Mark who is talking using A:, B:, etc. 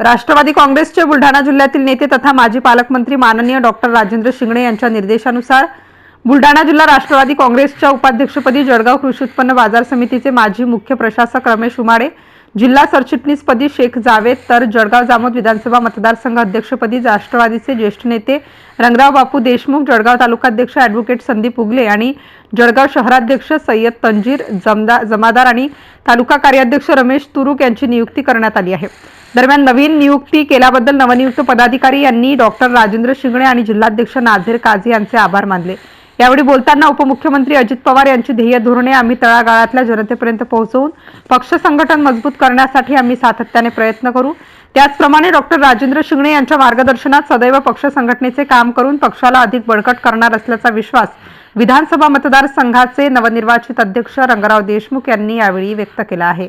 A: राष्ट्रवादी काँग्रेसचे बुलढाणा जिल्ह्यातील नेते तथा माजी पालकमंत्री माननीय डॉक्टर राजेंद्र शिंगणे यांच्या निर्देशानुसार बुलढाणा जिल्हा राष्ट्रवादी काँग्रेसच्या उपाध्यक्षपदी जळगाव कृषी उत्पन्न बाजार समितीचे माजी मुख्य प्रशासक रमेश उमाडे जिल्हा सरचिटणीसपदी शेख जावेद तर जळगाव जामोद विधानसभा मतदारसंघ अध्यक्षपदी राष्ट्रवादीचे ज्येष्ठ नेते रंगराव बापू देशमुख जळगाव तालुकाध्यक्ष ॲडव्होकेट संदीप उगले आणि जळगाव शहराध्यक्ष सय्यद तंजीर जमदा जमादार आणि तालुका कार्याध्यक्ष रमेश तुरुक यांची नियुक्ती करण्यात आली आहे. दरम्यान नवीन नियुक्ती केल्याबद्दल नवनियुक्त पदाधिकारी यांनी डॉक्टर राजेंद्र शिंगणे आणि जिल्हाध्यक्ष नाझीर काझी यांचे आभार मानले. यावेळी बोलताना उपमुख्यमंत्री अजित पवार यांची ध्येय धोरणे आम्ही तळागाळातल्या जनतेपर्यंत पोहोचवून पक्ष संघटन मजबूत करण्यासाठी आम्ही सातत्याने प्रयत्न करू. त्याचप्रमाणे डॉक्टर राजेंद्र शिंगणे यांच्या मार्गदर्शनात सदैव पक्ष संघटनेचे काम करून पक्षाला अधिक बळकट करणार असल्याचा विश्वास विधानसभा मतदारसंघाचे नवनिर्वाचित अध्यक्ष रंगराव देशमुख यांनी यावेळी व्यक्त केला आहे.